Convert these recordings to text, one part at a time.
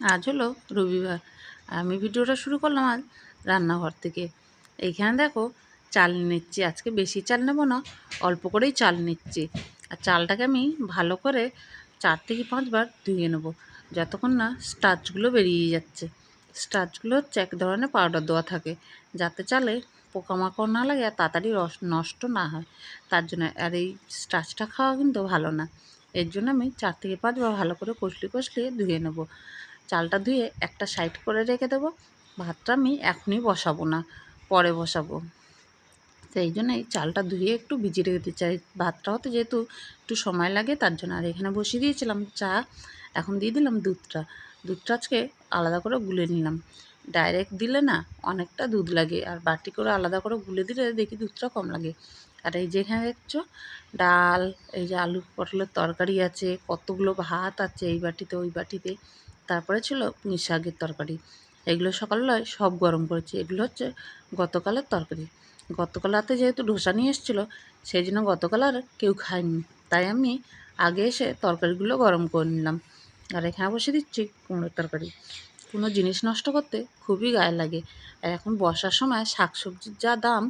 আজ হলো রবিবার। আমি ভিডিওটা শুরু করলাম আজ রান্নাঘর থেকে। এইখানে দেখো চাল নিচ্ছি। আজকে বেশি চাল নেব না, অল্প করেই চাল নিচ্ছি। আর চালটাকে আমি ভালো করে চার থেকে পাঁচবার ধুয়ে নেব, যতক্ষণ না স্টার্চগুলো বেরিয়ে যাচ্ছে। স্টার্চগুলো হচ্ছে এক ধরনের পাউডার দেওয়া থাকে, যাতে চালে পোকামাকড় না লাগে আর তাড়াতাড়ি রস নষ্ট না হয়। তার জন্য আর এই স্টার্চটা খাওয়া কিন্তু ভালো না। এর জন্য আমি চার থেকে পাঁচবার ভালো করে কষলি কষলি ধুয়ে নেব। চালটা ধুয়ে একটা সাইড করে রেখে দেবো। ভাতটা আমি এখনই বসাবো না, পরে বসাবো। সেই জন্য এই চালটা ধুয়ে একটু ভিজিয়ে রেখে দিতে চাই। ভাতটা হতে যেহেতু একটু সময় লাগে, তার জন্য আর এখানে বসিয়ে দিয়েছিলাম চা। এখন দিয়ে দিলাম দুধটা। দুধটা আজকে আলাদা করে গুলে নিলাম। ডাইরেক্ট দিলে না অনেকটা দুধ লাগে, আর বাটি করে আলাদা করে গুলে দিলে দেখি দুধটা কম লাগে। আর এই যেখানে দেখছ, ডাল, এই যে আলু পটলের তরকারি আছে, কতগুলো ভাত আছে এই বাটিতে, ওই বাটিতে। তারপরে ছিল পুঁই শাকের তরকারি। এগুলো সকালবেলায় সব গরম করেছি। এগুলো হচ্ছে গতকালের তরকারি। গতকাল রাতে যেহেতু ধোসা নিয়ে এসেছিল সেই জন্য গতকাল আর কেউ খায়নি। তাই আমি আগে এসে তরকারিগুলো গরম করে নিলাম। আর এখানে বসে দিচ্ছি কুমড়োর তরকারি। কোনো জিনিস নষ্ট করতে খুবই গায়ে লাগে। আর এখন বর্ষার সময় শাক সবজির যা দাম,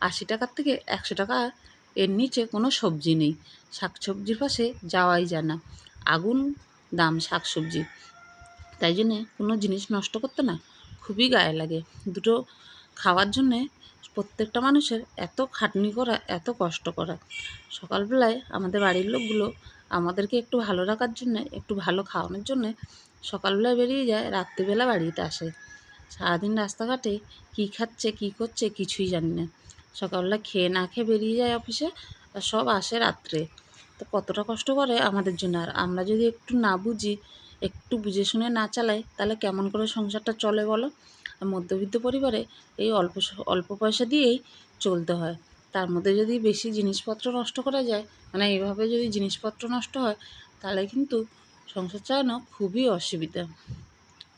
আশি টাকার থেকে একশো টাকা, এর নিচে কোনো সবজি নেই। শাক সবজির পাশে যাওয়াই যায় না। আগুন, দাম শাক সবজির তাই জন্যে কোনো জিনিস নষ্ট করতে না খুবই গায়ে লাগে। দুটো খাওয়ার জন্যে প্রত্যেকটা মানুষের এত খাটনি করা, এত কষ্ট করা। সকালবেলায় আমাদের বাড়ির লোকগুলো আমাদেরকে একটু ভালো রাখার জন্যে, একটু ভালো খাওয়ানোর জন্যে সকালবেলায় বেরিয়ে যায়, রাত্রিবেলা বাড়িতে আসে। সারাদিন রাস্তাঘাটে কী খাচ্ছে, কী করছে কিছুই জানি না। সকালবেলা খেয়ে না খেয়ে বেরিয়ে যায় অফিসে আর সব আসে রাত্রে। তো কতটা কষ্ট করে আমাদের জন্য। আর আমরা যদি একটু না বুঝি একটু বুঝে শুনে না চালাই তাহলে কেমন করে সংসারটা চলে বলো? আর মধ্যবিত্ত পরিবারে এই অল্প অল্প পয়সা দিয়েই চলতে হয়। তার মধ্যে যদি বেশি জিনিসপত্র নষ্ট করা যায় মানে এইভাবে যদি জিনিসপত্র নষ্ট হয়, তাহলে কিন্তু সংসার চালানো খুবই অসুবিধা।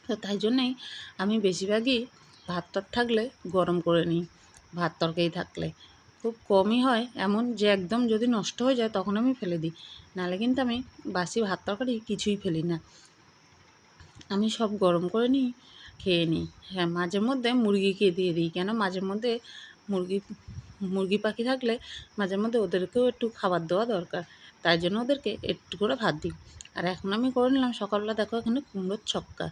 তো তাই জন্যেই আমি বেশিরভাগই ভাত টাত থাকলে গরম করে নিই, ভাত তরকারি থাকলে। খুব কমই হয়, এমন যে একদম যদি নষ্ট হয়ে যায় তখন আমি ফেলে দিই। নাহলে কিন্তু আমি বাসি ভাত তরকারি কিছুই ফেলি না। আমি সব গরম করে নিই, খেয়ে নিই। হ্যাঁ মাঝে মধ্যে মুরগিকে দিয়ে দিই। কেন? মাঝে মধ্যে মুরগি মুরগি পাখি থাকলে মাঝে মধ্যে ওদেরকেও একটু খাবার দেওয়া দরকার। তাই জন্য ওদেরকে একটু করে ভাত দিই। আর এখন আমি করে নিলাম সকালবেলা দেখো এখানে কুমড়োর ছক্কা।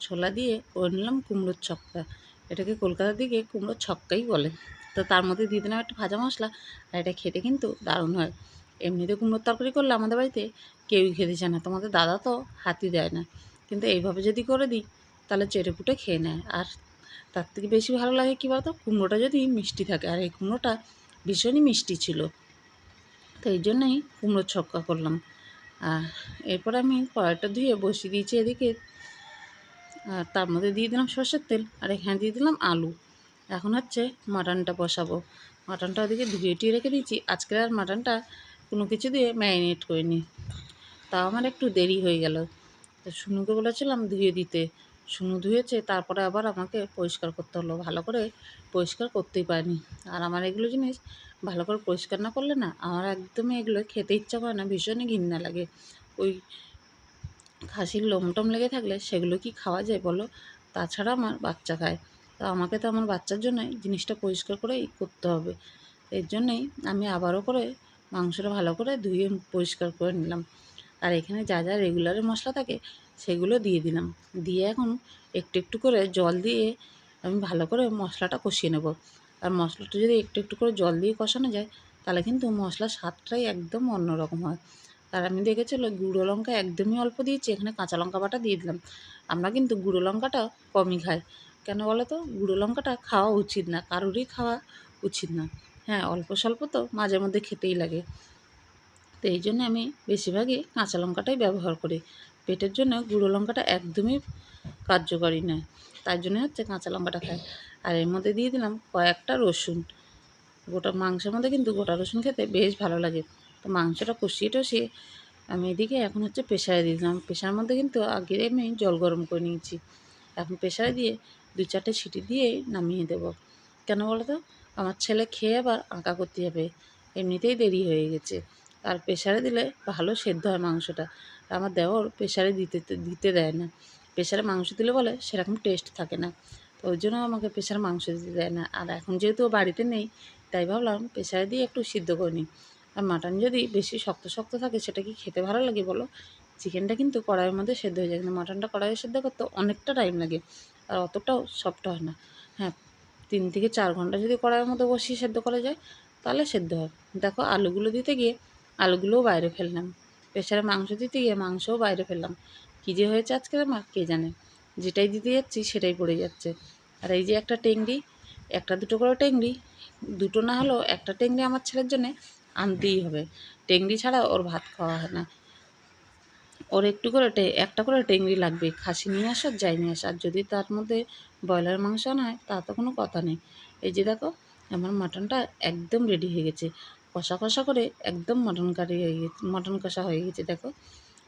ছোলা দিয়ে করে নিলাম কুমড়োর ছক্কা। এটাকে কলকাতার দিকে কুমড়োর ছক্কাই বলে। তো তার মধ্যে দিয়ে দিলাম একটু ভাজা মশলা। আর এটা খেতে কিন্তু দারুণ হয়। এমনিতে কুমড়োর তরকারি করলে আমাদের বাড়িতে কেউই খেতে চায় না। তোমাদের দাদা তো হাতি দেয় না। কিন্তু এইভাবে যদি করে দিই, তাহলে চেটে পুটে খেয়ে নেয়। আর তার থেকে বেশি ভালো লাগে কী বলতো? কুমড়োটা যদি মিষ্টি থাকে। আর এই কুমড়োটা ভীষণই মিষ্টি ছিল। তো এই জন্যই কুমড়োর ছক্কা করলাম। আর এরপর আমি কড়াইটা ধুয়ে বসিয়ে দিয়েছি এদিকে। আর তার মধ্যে দিয়ে দিলাম সর্ষের তেল। আর এখানে দিয়ে দিলাম আলু। এখন হচ্ছে মাটনটা বসাবো। মাটনটা ওদিকে ধুয়ে টুয়ে রেখে দিয়েছি। আজকে আর মাটনটা কোনো কিছু দিয়ে ম্যারিনেট করিনি। তাও আমার একটু দেরি হয়ে গেল। তো শুনুকে বলেছিলাম ধুয়ে দিতে। শুনু ধুয়েছে, তারপরে আবার আমাকে পরিষ্কার করতে হলো। ভালো করে পরিষ্কার করতেই পারিনি। আর আমার এগুলো জিনিস ভালো করে পরিষ্কার না করলে না আমার একদমই এগুলো খেতে ইচ্ছা করে না, ভীষণই ঘৃণা লাগে। ওই খাসির লোমটম লেগে থাকলে সেগুলো কি খাওয়া যায় বলো? তাছাড়া আমার বাচ্চা খায়। তো আমাকে তো আমার বাচ্চার জন্যই জিনিসটা পরিষ্কার করেই করতে হবে। এর জন্যেই আমি আবারও করে মাংসটা ভালো করে ধুয়ে পরিষ্কার করে নিলাম। আর এখানে যা যা রেগুলারের মশলা থাকে, সেগুলো দিয়ে দিলাম। দিয়ে এখন একটু একটু করে জল দিয়ে আমি ভালো করে মশলাটা কষিয়ে নেব। আর মশলাটা যদি একটু একটু করে জল দিয়ে কষানো যায়, তাহলে কিন্তু মশলার স্বাদটাই একদম অন্যরকম হয়। আর আমি দেখেছিল গুঁড়ো লঙ্কা একদমই অল্প দিয়েছি, এখানে কাঁচা লঙ্কা বাটা দিয়ে দিলাম। আমরা কিন্তু গুঁড়ো লঙ্কাটা কমই খাই। কেন বলো তো? গুঁড়ো লঙ্কাটা খাওয়া উচিত না, কারোরই খাওয়া উচিত না। হ্যাঁ অল্প স্বল্প তো মাঝে মধ্যে খেতেই লাগে। তো এই জন্য আমি বেশিরভাগই কাঁচা লঙ্কাটাই ব্যবহার করি। পেটের জন্য গুঁড়ো লঙ্কাটা একদমই কার্যকরী নয়, তার জন্য হচ্ছে কাঁচা লঙ্কাটা খাই। আর এর মধ্যে দিয়ে দিলাম কয়েকটা রসুন। গোটা মাংসের মধ্যে কিন্তু গোটা রসুন খেতে বেশ ভালো লাগে। তো মাংসটা কষিয়ে টষিয়ে আমি এদিকে এখন হচ্ছে প্রেশারে দিয়ে দিলাম। প্রেশারের মধ্যে কিন্তু আগে আমি জল গরম করে নিয়েছি। এখন প্রেশারে দিয়ে দু চারটে সিটি দিয়েই নামিয়ে দেবো। কেন বলো তো আমার ছেলে খেয়ে আবার আঁকা করতে যাবে এমনিতেই দেরি হয়ে গেছে। আর প্রেশারে দিলে ভালো সেদ্ধ হয় মাংসটা। আমার দেওর প্রেশারে দিতে দিতে দেয় না। প্রেশারে মাংস দিলে বলে সেরকম টেস্ট থাকে না। তো ওই জন্য আমাকে প্রেশারে মাংস দিতে দেয় না। আর এখন যেহেতু বাড়িতে নেই, তাই ভাবলাম প্রেশারে দিয়ে একটু সিদ্ধ করে নিই। আর মাটন যদি বেশি শক্ত শক্ত থাকে সেটা কি খেতে ভালো লাগে বলো? চিকেনটা কিন্তু কড়াইয়ের মধ্যে সেদ্ধ হয়ে যায়। কিন্তু মাটনটা কড়াইয়ে সেদ্ধ করতে অনেকটা টাইম লাগে। আর অতটাও সফট হয় না। হ্যাঁ তিন থেকে চার ঘণ্টা যদি কড়াইয়ের মধ্যে বসিয়ে সেদ্ধ করা যায়, তাহলে সেদ্ধ হয়। দেখো আলুগুলো দিতে গিয়ে আলুগুলোও বাইরে ফেললাম। প্রেশারে মাংস দিতে গিয়ে মাংসও বাইরে ফেললাম। কী যে হয়েছে আজকে আমার, কে জানে? যেটাই দিতে যাচ্ছি, সেটাই পড়ে যাচ্ছে। আর এই যে একটা টেংরি একটা দুটো করে টেংরি দুটো না হলেও একটা টেংরি আমার ছেলের জন্যে আনতেই হবে। টেংরি ছাড়া ওর ভাত খাওয়া হয় না। ওর একটু করে একটা করে টেংরি লাগবে। খাসি নিয়ে আসার যাই নিয়ে আসার যদি তার মধ্যে ব্রয়লার মাংস আনা হয়, তা তো কোনো কথা নেই। এই যে দেখো, আমার মাটনটা একদম রেডি হয়ে গেছে। কষা কষা করে একদম মটন কারি হয়ে গেছে, মটন কষা হয়ে গেছে, দেখো।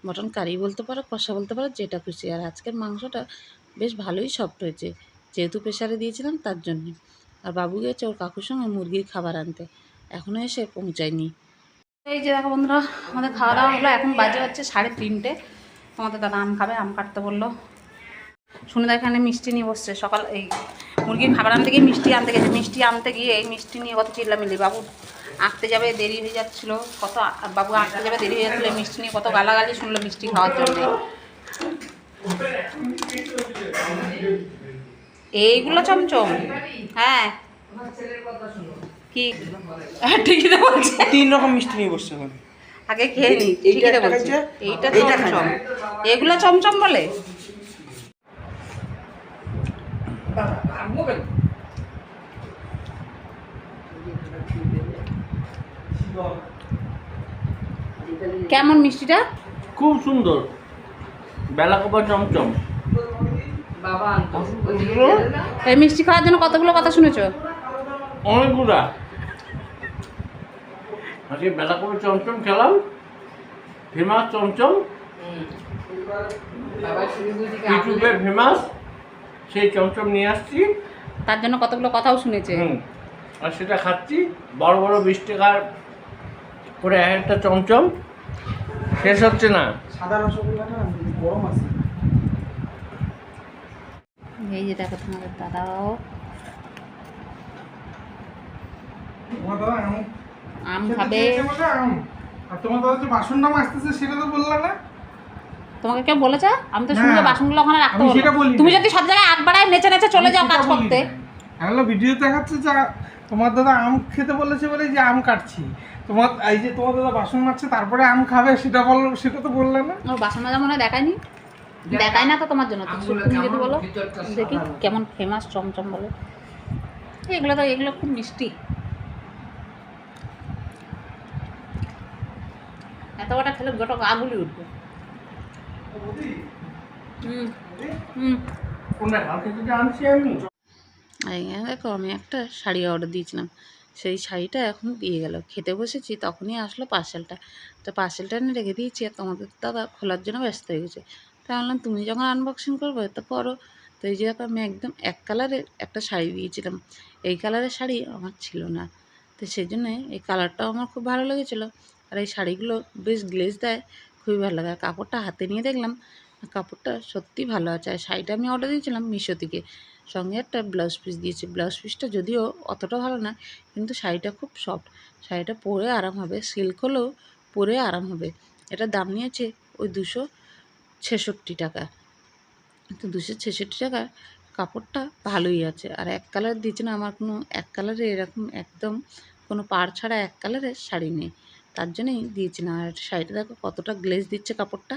মটন কারি বলতে পারো, কষা বলতে পারো, যেটা খুশি। আর আজকের মাংসটা বেশ ভালোই সফট হয়েছে, যেহেতু প্রেশারে দিয়েছিলাম তার জন্যে। আর বাবু গেছে ওর কাকুর সঙ্গে মুরগির খাবার আনতে এখনও এসে পৌঁছায়নি। এই যে দেখো বন্ধুরা, আমাদের খাওয়া দাওয়া হলো, এখন বাজে হচ্ছে সাড়ে তিনটে। তোমাদের দাদা আম খাবে, আম কাটতে বলল। শুনে এখানে মিষ্টি নিয়ে বসছে, সকাল এই মুরগির খাবার আনতে গিয়ে মিষ্টি আনতে গেছে, মিষ্টি আনতে গিয়ে এই মিষ্টি নিয়ে কত চিল্লামিল্লি, বাবু। আঁকতে যাবে দেরি হয়ে যাচ্ছিল। কত বাবু আঁকতে যাবে দেরি হয়ে যাচ্ছিল মিষ্টি নিয়ে কত গালাগালি শুনলো মিষ্টি খাওয়ার জন্য। এইগুলো চমচম। হ্যাঁ। কি? হ্যাঁ, ঠিকই তো বলছে। তিন রকম মিষ্টি নিয়ে বসছে এখন। আগে খেয়ে নি এইটা ঠিকই তো বলছে। এইটা এইটা চমচম। এগুলো চমচম বলে? কেমন মিষ্টিটা? খুব সুন্দর। বেলা কবা চমচম। এই মিষ্টি খাওয়ার জন্য কতগুলো কথা শুনেছো? অনেকগুলা। আজকে বেলা করে চমচম খেলাম। ফেমাস চমচম। ইউটিউবে ফেমাস। সেই চমচম নিয়ে আসছি। তার জন্য কতগুলো কথাও শুনেছে। আর সেটা খাচ্ছি। বড় বড় বিশ এক একটা চমচম। শেষ হচ্ছে না। সাদা রসগোল্লা না গরম আছে। এই যে দেখো তোমাদের দাদাও। আম। আম খাবে। চেয়েছে বলে আম। আর তোমার দাদা যে বাসন নাম আসতেছে সেটা তো বললা না? তোমাকে কেউ বলেছে? আমি তো শুনলে বাসনগুলো ওখানে রাখতে তুমি যদি সব জায়গায় বাড়ায় নেচে নেচে চলে যাও আমি কাজ করতে। আমি ভিডিও দেখাচ্ছে যে তোমার দাদা আম খেতে বলেছে বলে যে আম কাটছি। তোমার এই যে তোমার দাদা বাসন মারছে তারপরে আম খাবে সেটা বল সেটা তো বললে না। ওর বাসন মাজা মনে দেখায়নি। দেখায় না তো তোমার জন্য তো। তুমি যদি বলো দেখি কেমন ফেমাস চমচম বলে। এগুলো তো এগুলো খুব মিষ্টি। এত কটা খেলে গোটা আগুলি উঠবে। দেখো আমি একটা শাড়ি অর্ডার দিয়েছিলাম। সেই শাড়িটা এখন দিয়ে গেল। খেতে বসেছি, তখনই আসলো পার্সেলটা। তো পার্সেলটা এনে রেখে দিয়েছি আর তোমাদের দাদা খোলার জন্য ব্যস্ত হয়ে গেছে। তাই বললাম, তুমি যখন আনবক্সিং করবে তো করো। তো এই যে আমি একদম এক কালারের একটা শাড়ি দিয়েছিলাম। এই কালারের শাড়ি আমার ছিল না। তো সেই জন্যে এই কালারটাও আমার খুব ভালো লেগেছিলো। আর এই শাড়িগুলো বেশ গ্লেজ দেয়, খুবই ভালো লাগে। আর কাপড়টা হাতে নিয়ে দেখলাম কাপড়টা সত্যি ভালো আছে। আর শাড়িটা আমি অর্ডার দিয়েছিলাম মিশো থেকে। সঙ্গে একটা ব্লাউজ পিস দিয়েছে। ব্লাউজ পিসটা যদিও অতটা ভালো না, কিন্তু শাড়িটা খুব সফট শাড়িটা পরে আরাম হবে। সিল্ক হলেও পরে আরাম হবে। এটার দাম নিয়েছে ওই দুশো ছেষট্টি টাকা। তো দুশো ছেষট্টি টাকা কাপড়টা ভালোই আছে। আর এক কালার দিচ্ছে না, আমার কোনো এক কালারে এরকম একদম কোনো পাড় ছাড়া এক কালারের শাড়ি নেই। তার জন্যই দিয়েছি না। আর শাড়িটা দেখো কতটা গ্লেজ দিচ্ছে কাপড়টা।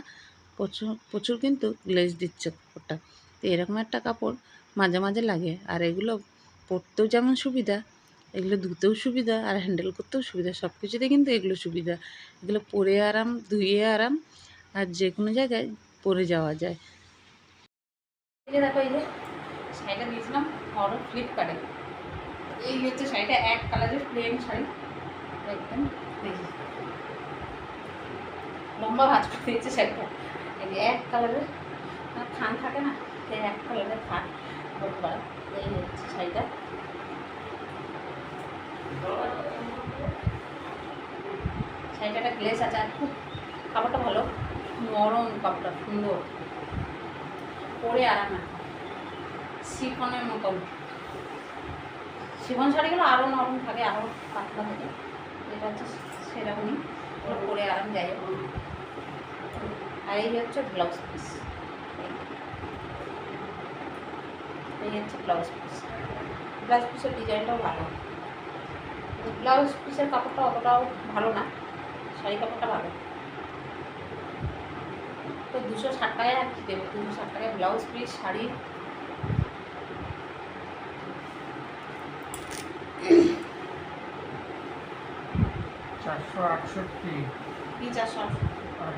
প্রচুর প্রচুর কিন্তু গ্লেজ দিচ্ছে কাপড়টা তো এরকম একটা কাপড় মাঝে মাঝে লাগে। আর এগুলো পরতেও যেমন সুবিধা, এগুলো ধুতেও সুবিধা, আর হ্যান্ডেল করতেও সুবিধা। সব কিছুতে কিন্তু এগুলো সুবিধা। এগুলো পরে আরাম, ধুয়ে আরাম, আর যে কোনো জায়গায় পরে যাওয়া যায়। দেখো, এই যে শাড়িটা দিয়েছিলাম ফ্লিপকার্টে এই হচ্ছে শাড়িটা, এক কালারের প্লেন শাড়ি। একদম লম্বা ভাজ করে দিয়েছে শাড়িটা। এক কালারের থান থাকে না, সেই এক কালারের থান বলতে এই হচ্ছে শাড়িটা। শাড়িটা একটা গ্লেস আছে, আর খুব কাপড়টা ভালো, নরম কাপড়টা, সুন্দর। পরে আরাম শিফনের মতন। শিফন শাড়িগুলো আরও নরম থাকে আরও পাতলা থাকে, এটা হচ্ছে সেরকমই। পরে আরাম হোক। আর এই হচ্ছে ব্লাউজ পিস। এই হচ্ছে ব্লাউজ পিস। ব্লাউজ পিসের ডিজাইনটাও ভালো। ব্লাউজ পিসের কাপড়টা অতটাও ভালো না শাড়ি কাপড়টা ভালো। তো দুশো ষাট টাকায় আর কি দেবো? দুশো ষাট টাকায় ব্লাউজ পিস শাড়ি। চারশো আটষট্টি। কি চারশো আর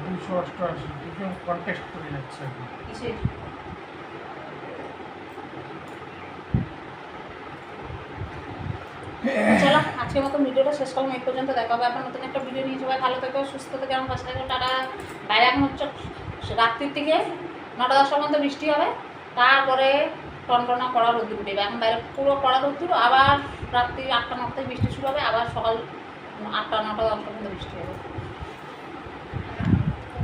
দুশো অষ্টআশি দুজন কন্টেস্ট করে যাচ্ছে চলো, আজকের মতো ভিডিওটা শেষ করলাম। এই পর্যন্ত দেখা হবে। আপনার নতুন একটা ভিডিও নিয়ে। সবাই ভালো থেকো, সুস্থ থেকে আমার পাশে থেকো। টাটা। বাইরে এখন হচ্ছে রাত্রির থেকে নটা দশটার মধ্যে বৃষ্টি হবে। তারপরে টনটনা কড়া রোদ্দুর উঠবে এখন বাইরে পুরো কড়া রোদ্দুর। আবার রাত্রি আটটা নটায় বৃষ্টি শুরু হবে। আবার সকাল আটটা, নটা দশটার মধ্যে বৃষ্টি হবে।